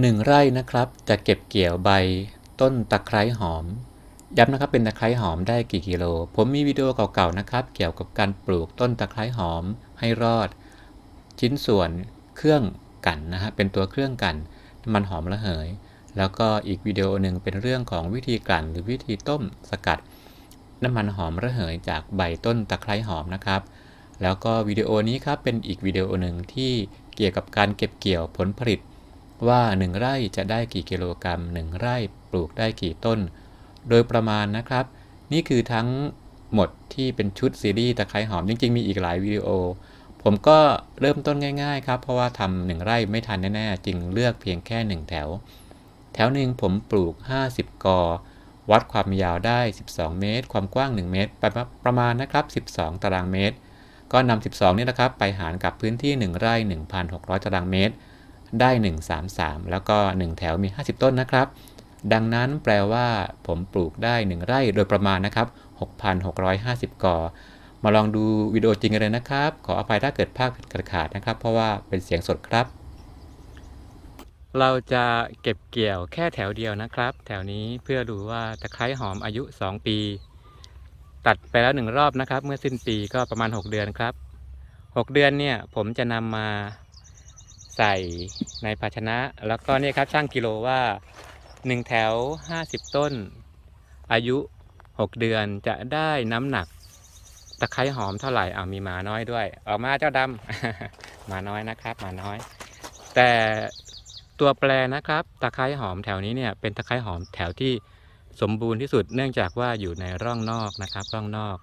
หนึ่งไร่นะครับ จะเก็บเกี่ยวใบต้นตะไคร้หอม ย้ำนะครับเป็นตะไคร้หอมได้กี่กิโล ผมมีวิดีโอเก่าๆนะครับ เกี่ยวกับการปลูกต้นตะไคร้หอมให้รอด ชิ้นส่วนเครื่องกันนะฮะเป็นตัวเครื่องกันน้ำมันหอมระเหย แล้วก็อีกวิดีโอหนึ่งเป็นเรื่องของวิธีกลั่นหรือวิธีต้มสกัด น้ำมันหอมระเหยจากใบต้นตะไคร้หอมนะครับ แล้วก็วิดีโอนี้ครับเป็นอีกวิดีโอหนึ่งที่เกี่ยวกับการเก็บเกี่ยวผลผลิต ว่า 1 ไร่จะได้กี่กิโลกรัม 1 ไร่ปลูกได้กี่ต้น โดยประมาณนะครับ นี่คือทั้งหมดที่เป็นชุดซีรีส์ตะไคร้หอม จริง ๆ มีอีกหลายวิดีโอ ผมก็เริ่มต้นง่าย ๆ ครับ เพราะว่าทำหนึ่งไร่ไม่ทันแน่ๆ จึงเลือกเพียงแค่ 1 แถว แถวหนึ่งผมปลูก 50 กอ วัดความยาวได้ 12 เมตร ความกว้าง 1 เมตรไปประมาณนะครับ 12 ตารางเมตร ก็นำ12 นี่นะครับ ไปหารกับพื้นที่ 1 ไร่ 1,600 ตารางเมตร ได้ 133 แล้วก็ 1 แถวมี 50 ต้นนะครับ ดังนั้นแปลว่า ผมปลูกได้ 1 ไร่โดยประมาณนะครับ 6,650 กอ มาลองดูวิดีโอจริงกันเลยนะครับ ขออภัยถ้าเกิดภาพผิดกระขาดนะครับ เพราะว่าเป็นเสียงสดครับ เราจะเก็บเกี่ยวแค่แถวเดียวนะครับ แถวนี้เพื่อดูว่าตะไคร้หอมอายุ 2 ปี ตัดไปแล้วหนึ่งรอบนะครับ เมื่อสิ้นปีก็ประมาณ 6 เดือนครับ 6 เดือนเนี่ยผมจะนำมา ใส่ในภาชนะ แล้วก็เนี่ยครับช่างกิโลว่า 1 แถว 50 ต้น อายุ 6 เดือนจะได้น้ำหนัก ตะไคร้หอมเท่าไหร่เอามีหมาน้อยด้วย ออกมาเจ้าดำหมาน้อยนะครับหมาน้อย แต่ตัวแปรนะครับตะไคร้หอมแถวนี้เนี่ยเป็นตะไคร้หอมแถวที่สมบูรณ์ที่สุดเนื่องจากว่าอยู่ในร่องนอกนะครับ ร่องนอก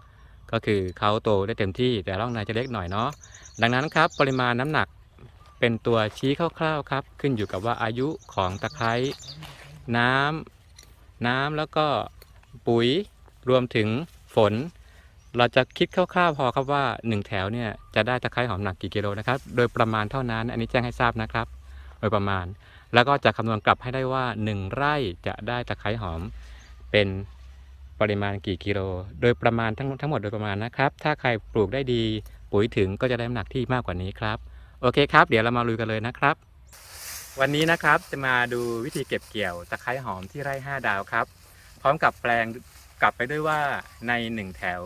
ก็คือเขาโตได้เต็มที่แต่ร่องในจะเล็กหน่อยเนาะดังนั้นครับปริมาณน้ำหนัก เป็นตัวชี้คร่าวๆครับ ขึ้นอยู่กับว่าอายุของตะไคร้น้ำน้ำแล้วก็ปุ๋ยรวมถึงฝน เราจะคิดคร่าวๆพอครับว่า 1 แถวเนี่ยจะได้ตะไคร้หอมหนักกี่กิโลนะครับ โดยประมาณเท่านั้น อันนี้แจ้งให้ทราบนะครับ โดยประมาณ แล้วก็จะคำนวณกลับให้ได้ว่า 1 ไร่จะได้ตะไคร้หอมเป็นปริมาณกี่กิโล โดยประมาณทั้งทั้งหมดโดยประมาณนะครับ ถ้าใครปลูกได้ดีปุ๋ยถึงก็จะได้น้ำหนักที่มากกว่านี้ครับ โอเคครับ เดี๋ยวเรามาลุยกันเลยนะครับ วันนี้นะครับจะมาดูวิธีเก็บเกี่ยวตะไคร้หอมที่ไร่ 5 ดาวครับ พร้อมกับแปลงกลับไปด้วยว่าใน 1 แถว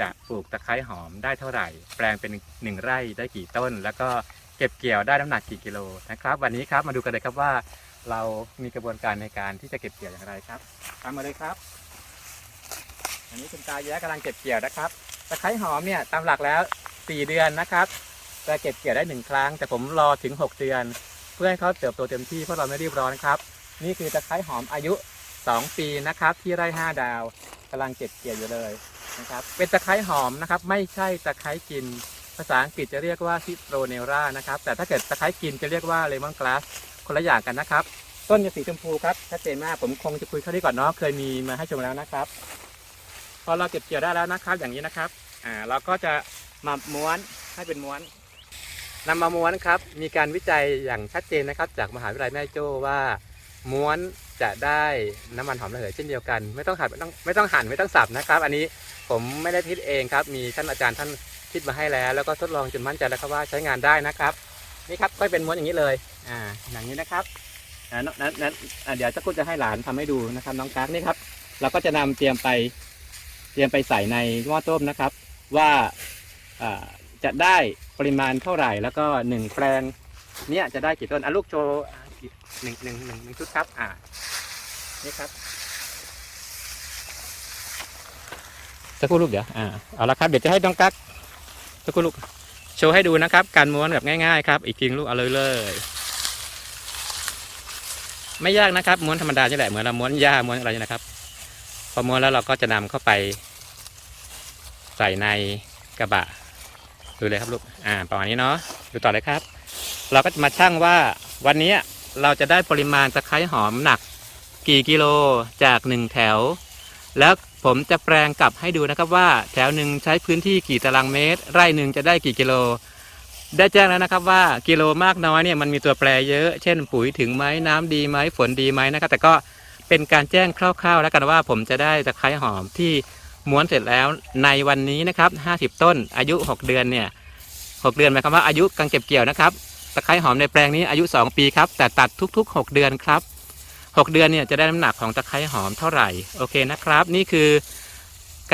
จะปลูกตะไคร้หอมได้เท่าไหร่ แปลงเป็น 1 ไร่ได้กี่ต้น แล้วก็เก็บเกี่ยวได้น้ำหนักกี่กิโลนะครับ วันนี้ครับมาดูกันเลยครับว่า เรามีกระบวนการในการที่จะเก็บเกี่ยวอย่างไรครับตามมาเลยครับ อันนี้คุณตาแย้กำลังเก็บเกี่ยวนะครับตะไคร้หอมเนี่ยตามหลักแล้ว 4 เดือนนะครับ จะเก็บเกี่ยวได้หนึ่งครั้ง แต่ผมรอถึง 6 เดือน เพื่อให้เขาเติบโตเต็มที่เพราะเราไม่รีบร้อนครับ นี่คือตะไคร้หอมอายุ 2 ปีนะครับ ที่ไร่ 5 ดาวกำลังเก็บเกี่ยวอยู่เลยนะครับเป็นตะไคร้หอมนะครับ ไม่ใช่ตะไคร้กิน ภาษาอังกฤษจะเรียกว่าซิโตรเนรานะครับ แต่ถ้าเกิดตะไคร้กินจะเรียกว่าเลมอนกลาสคนละอย่างกันนะครับ ต้นจะสีชมพูครับชัดเจนมากผมคงจะคุยเท่านี้ก่อนเนาะเคยมีมาให้ชมแล้วนะครับ พอเราเก็บเกี่ยวได้แล้วนะครับ อย่างนี้นะครับอ่าเราก็จะมาม้วนให้เป็นม้วน นำมาม้วนครับ มีการวิจัยอย่างชัดเจนนะครับ จากมหาวิทยาลัยแม่โจ้ว่า ม้วนจะได้น้ำมันหอมระเหยเช่นเดียวกัน ไม่ต้องหั่นไม่ต้องไม่ต้องหั่นไม่ต้องสับนะครับ อันนี้ผมไม่ได้คิดเองครับ มีท่านอาจารย์ท่านคิดมาให้แล้ว แล้วก็ทดลองจนมั่นใจแล้วครับว่าใช้งานได้นะครับ นี่ครับก็เป็นม้วนอย่างนี้เลย อ่า อย่างนี้นะครับอ่านั้นนั้นเดี๋ยวจะกูจะให้หลานทำให้ดูนะครับ น้องกั๊กนี่ครับ เราก็จะนำเตรียมไป เตรียมไปใส่ในหม้อต้มนะครับ ว่าอ่า จะได้ปริมาณเท่าไหร่ แล้วก็หนึ่งแปลงเนี่ยจะได้กี่ต้นอะลูกโชว์หนึ่งหนึ่งหนึ่งหนึ่งชุดครับ อ่านี่ครับสักครู่ลูกเดี๋ยวอ่าเอาละครับเดี๋ยวจะให้น้องกั๊กสักครู่ลูกโชว์ให้ดูนะครับ การม้วนแบบง่ายๆครับ อีกทีลูกเอาเลยเลยไม่ยากนะครับม้วนธรรมดานี่แหละเหมือนเราม้วนหญ้าม้วนอะไรนี่นะครับ พอม้วนแล้วเราก็จะนำเข้าไป ใส่ในกระบะ ดูเลยครับลูก อ่า ประมาณนี้เนาะ ดูต่อเลยครับ เราก็จะมาชั่งว่าวันนี้เราจะได้ปริมาณตะไคร้หอมหนัก กี่กิโลจากหนึ่งแถว แล้วผมจะแปลงกลับให้ดูนะครับว่าแถวหนึ่งใช้พื้นที่กี่ตารางเมตร ไร่หนึ่งจะได้กี่กิโล ได้แจ้งแล้วนะครับว่ากิโลมากน้อยเนี่ยมันมีตัวแปรเยอะ เช่น ปุ๋ยถึงไหมน้ำดีไหมฝนดีไหมนะครับ แต่ก็เป็นการแจ้งคร่าวๆ แล้วกันว่าผมจะได้ตะไคร้หอมที่ ม้วนเสร็จแล้วในวันนี้นะครับ 50 ต้นอายุ 6 เดือนเนี่ย6เดือนหมายความว่าอายุการเก็บเกี่ยวนะครับตะไคร้หอมในแปลงนี้อายุ 2 ปีครับ แต่ตัดทุก ๆ 6 เดือนครับ 6 เดือนเนี่ยจะได้น้ำหนักของตะไคร้หอมเท่าไหร่โอเคนะครับ นี่คือ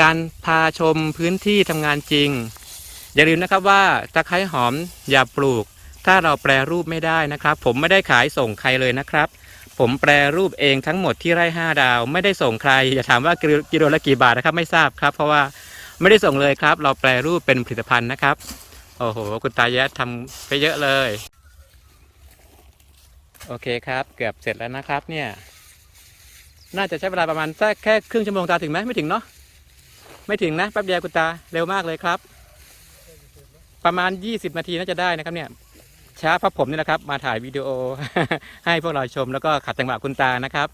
การพาชมพื้นที่ทำงานจริง อย่าลืมนะครับว่าตะไคร้หอมอย่าปลูก ถ้าเราแปรรูปไม่ได้นะครับ ผมไม่ได้ขายส่งใครเลยนะครับ ผมแปรรูปเองทั้งหมดที่ไร่ห้าดาว ไม่ได้ส่งใครอย่าถามว่ากิโลละกี่บาทนะครับไม่ทราบครับ เพราะว่าไม่ได้ส่งเลยครับ เราแปรรูปเป็นผลิตภัณฑ์นะครับ โอ้โห คุณตาแย้ทำไปเยอะเลย โอเคครับ เกือบเสร็จแล้วนะครับเนี่ย น่าจะใช้เวลาประมาณแค่แค่ครึ่งชั่วโมงตาถึงไหมไม่ถึงเนาะไม่ถึงนะแป๊บเดียวคุณตาเร็วมากเลยครับ ประมาณ 20 นาทีน่าจะได้นะครับเนี่ย ช้าเพราะผมนี่แหละครับ มาถ่ายวิดีโอ ให้พวกเราชมแล้วก็ขัดจังหวะคุณตานะครับ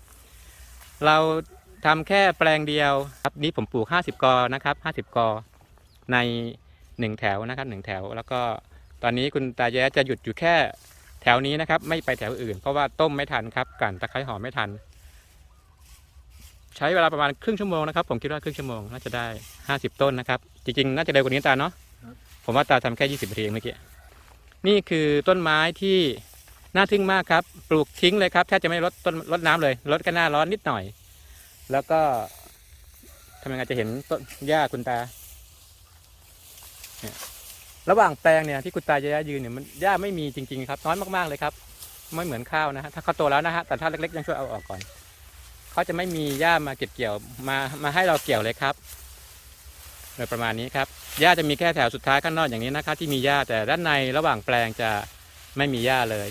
เราทำแค่แปลงเดียวครับนี้ผมปลูก 50 กอนะครับ 50 กอในหนึ่งแถวนะครับหนึ่งแถว แล้วก็ตอนนี้คุณตาแย้จะหยุดอยู่แค่แถวนี้นะครับ ไม่ไปแถวอื่น เพราะว่าต้มไม่ทันครับกลั่นตะไคร้หอมไม่ทัน ใช้เวลาประมาณครึ่งชั่วโมงนะครับ ผมคิดว่าครึ่งชั่วโมงน่าจะได้ 50 ต้นนะครับ จริงๆ น่าจะเร็วกว่านี้ตาเนาะผมว่าตาทำแค่ 20นาทีเองเมื่อกี้ นี่คือต้นไม้ที่น่าทึ่งมากครับ ปลูกทิ้งเลยครับแทบจะไม่ลดต้นลดน้ำเลยลดกันหน้าร้อนนิดหน่อย แล้วก็ทำยังไงจะเห็นต้นหญ้าคุณตา ระหว่างแปลงเนี่ยที่คุณตาจะยืนเนี่ยมันหญ้าไม่มีจริง ๆ ครับน้อยมากๆเลยครับ ไม่เหมือนข้าวนะฮะถ้าเขาโตแล้วนะฮะแต่ถ้าเล็กๆยังช่วยเอาออกก่อนเขาจะไม่มีหญ้ามาเก็บเกี่ยวมามาให้เราเกี่ยวเลยครับ โดยประมาณนี้ครับหญ้าจะมีแค่แถวสุดท้ายข้างนอกอย่างนี้นะครับที่มีหญ้าแต่ด้านในระหว่างแปลงจะไม่มีหญ้าเลย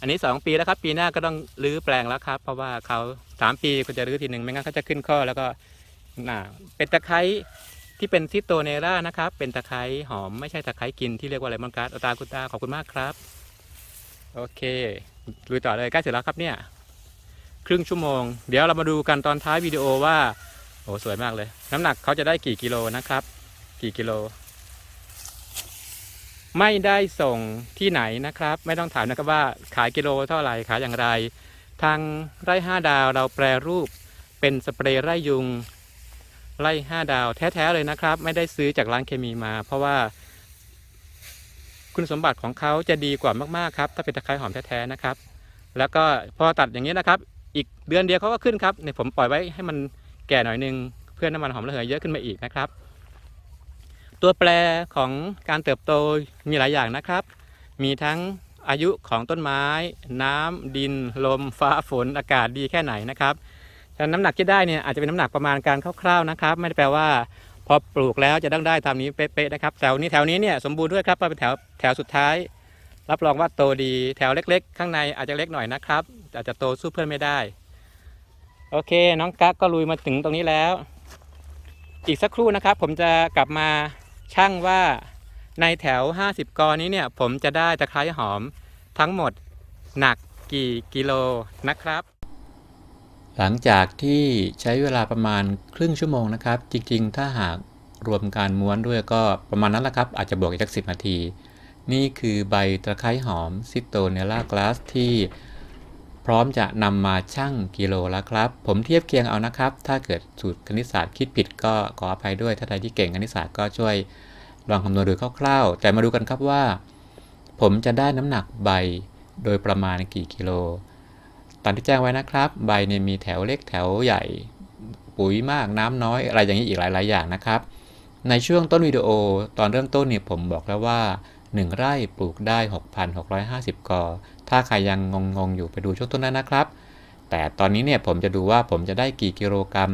อันนี้สองปีแล้วครับ ปีหน้าก็ต้องรื้อแปลงแล้วครับ เพราะว่าเขาสามปีก็จะรื้อทีหนึ่งไม่งั้นเขาจะขึ้นข้อแล้วก็น่าเป็นตะไคร้ที่เป็นซิโตเนร่านะครับ เป็นตะไคร้หอมไม่ใช่ตะไคร้กินที่เรียกว่าเลมอนการ์ดอตาคุตาขอบคุณมากครับ โอเคลุยต่อเลยใกล้เสร็จแล้วครับเนี่ย ครึ่งชั่วโมง เดี๋ยวเรามาดูกันตอนท้ายวิดีโอว่า อ้สวยมากเลย น้ำหนักเขาจะได้กี่กิโลนะครับ กี่กิโล ไม่ได้ส่งที่ไหนนะครับ ไม่ต้องถามนะครับว่าขายกิโลเท่าไหร่ขายอย่างไร ทางไร่ห้าดาวเราแปรรูปเป็นสเปรย์ไร่ยุงไร่ห้าดาวแท้ๆเลยนะครับ ไม่ได้ซื้อจากร้านเคมีมา เพราะว่า คุณสมบัติของเขาจะดีกว่ามากๆครับ ถ้าเป็นตะไคร้หอมแท้ๆนะครับ แล้วก็พอตัดอย่างนี้นะครับ อีกเดือนเดียวเขาก็ขึ้นครับเนี่ยผมปล่อยไว้ให้มัน แก่หน่อยนึงเพื่อน้ำมันหอมระเหยเยอะขึ้นมาอีกนะครับ ตัวแปรของการเติบโตมีหลายอย่างนะครับ มีทั้งอายุของต้นไม้ น้ำดิน ลม ฟ้าฝนอากาศดีแค่ไหนนะครับฉะนั้นน้ำหนักที่ได้เนี่ยอาจจะเป็นน้ำหนักประมาณการคร่าวๆนะครับ ไม่ได้แปลว่าพอปลูกแล้วจะต้องได้ตามนี้เป๊ะๆนะครับแถวนี้แถวนี้เนี่ยสมบูรณ์ด้วยครับเป็นแถวแถวสุดท้าย รับรองว่าโตดีแถวเล็ก ๆ ข้างในอาจจะเล็กหน่อยนะครับอาจจะโตสู้เพื่อนไม่ได้ โอเค น้องกั๊กก็ลุยมาถึงตรงนี้แล้ว อีกสักครู่นะครับ ผมจะกลับมาชั่งว่าในแถว 50 กอนี้เนี่ย ผมจะได้ตะไคร้หอมทั้งหมดหนักกี่กิโลนะครับ หลังจากที่ใช้เวลาประมาณครึ่งชั่วโมงนะครับ จริงๆ ถ้าหากรวมการม้วนด้วยก็ประมาณนั้นแหละครับ อาจจะบวกอีกสักสินาที นี่คือใบตะไคร้หอมซิโตเนล่ากลาสที่ พร้อมจะนำมาชั่งกิโลแล้วครับ ผมเทียบเคียงเอานะครับ ถ้าเกิดสูตรคณิตศาสตร์คิดผิดก็ขออภัยด้วย ถ้าใครที่เก่งคณิตศาสตร์ก็ช่วยลองคำนวณดูคร่าวๆ แต่มาดูกันครับว่า ผมจะได้น้ำหนักใบโดยประมาณกี่กิโล ตามที่แจ้งไว้นะครับ ใบเนี่ยมีแถวเล็กแถวใหญ่ ปุ๋ยมากน้ำน้อยอะไรอย่างนี้อีกหลาย ๆ อย่างนะครับ ในช่วงต้นวิดีโอตอนเริ่มต้นเนี่ยผมบอกแล้วว่า 1 ไร่ปลูกได้ 6,650 กอ ถ้าใครยังงงๆอยู่ไปดูช่วงต้นนั้นนะครับ แต่ตอนนี้เนี่ยผมจะดูว่าผมจะได้กี่กิโลกรัม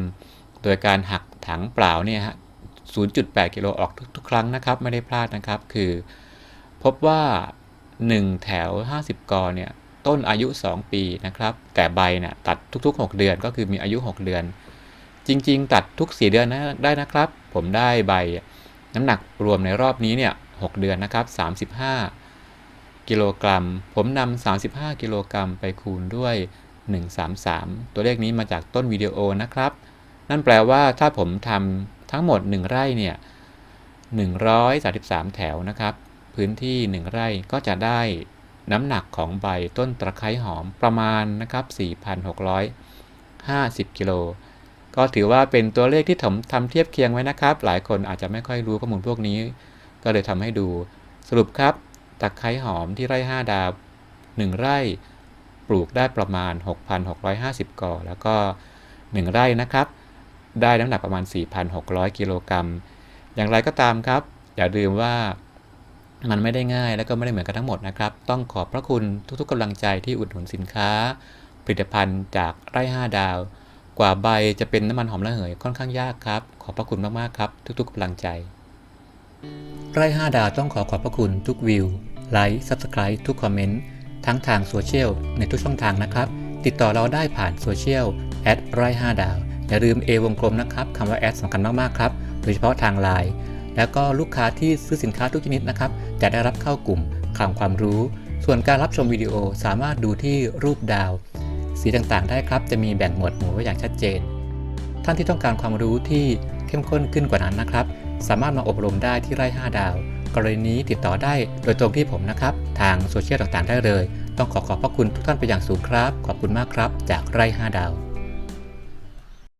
โดยการหักถังเปล่าเนี่ยฮะ 0.8 กิโลออกทุกๆ ครั้งนะครับ ไม่ได้พลาดนะครับ คือ พบว่า 1 แถว 50 กอเนี่ย ต้นอายุ 2 ปีนะครับ แต่ใบเนี่ยตัดทุก ๆ 6 เดือนก็คือมีอายุ 6 เดือน จริง ๆ ตัดทุก 4 เดือนนะได้นะครับ ผมได้ใบน้ำหนักรวมในรอบนี้เนี่ย 6 เดือนนะครับ 35 กิโลกรัม ผมนำ35 กิโลกรัมไปคูณด้วย 133 ตัวเลขนี้มาจากต้นวิดีโอนะครับ นั่นแปลว่าถ้าผมทำทั้งหมด 1 ไร่เนี่ย133 แถวนะครับ พื้นที่ 1 ไร่ก็จะได้น้ำหนักของใบต้นตะไคร้หอมประมาณนะครับ 4,650 กิโล ก็ถือว่าเป็นตัวเลขที่ผมทำเทียบเคียงไว้นะครับ หลายคนอาจจะไม่ค่อยรู้ข้อมูลพวกนี้ ก็เลยทำให้ดูสรุปครับ ตะไคร้หอมที่ไร่ 5 ดาว 1 ไร่ปลูกได้ประมาณ 6,650ก่อแล้วก็ 1 ไร่นะครับ ได้น้ำหนักประมาณ 4,600 กิโลกรัม อย่างไรก็ตามครับ อย่าลืมว่ามันไม่ได้ง่ายและก็ไม่ได้เหมือนกันทั้งหมดนะครับ ต้องขอบพระคุณทุกๆกำลังใจที่อุดหนุนสินค้า ผลิตภัณฑ์จากไร่ 5 ดาว กว่าใบจะเป็นน้ำมันหอมระเหยค่อนข้างยากครับ ขอบพระคุณมากๆครับ ทุกๆกำลังใจ ไร่ 5 ดาวต้องขอขอบพระคุณทุกวิว ไลค์ Subscribe ทุกคอมเมนต์ทั้งทางโซเชียลในทุกช่องทางนะครับ ติดต่อเราได้ผ่านโซเชียลแอดไร่5ดาว อย่าลืม A วงกลมนะครับคำว่าแอดสำคัญมากๆครับ โดยเฉพาะทางไลน์แล้วก็ลูกค้าที่ซื้อสินค้าทุกชนิดนะครับ จะได้รับเข้ากลุ่มข่าวความรู้ ส่วนการรับชมวิดีโอสามารถดูที่รูปดาว สีต่างๆ ได้ครับ จะมีแบ่งหมวดหมู่ไว้อย่างชัดเจน ท่านที่ต้องการความรู้ที่เข้มข้นขึ้นกว่านั้นนะครับ สามารถมาอบรมได้ที่ไร่5ดาว กรณีนี้ติดต่อได้โดยตรงที่ผมนะครับ ทางโซเชียลต่างๆได้เลย ต้องขอขอบพระคุณทุกท่านไปอย่างสูงครับ ขอบคุณมากครับ จากไร่5ดาว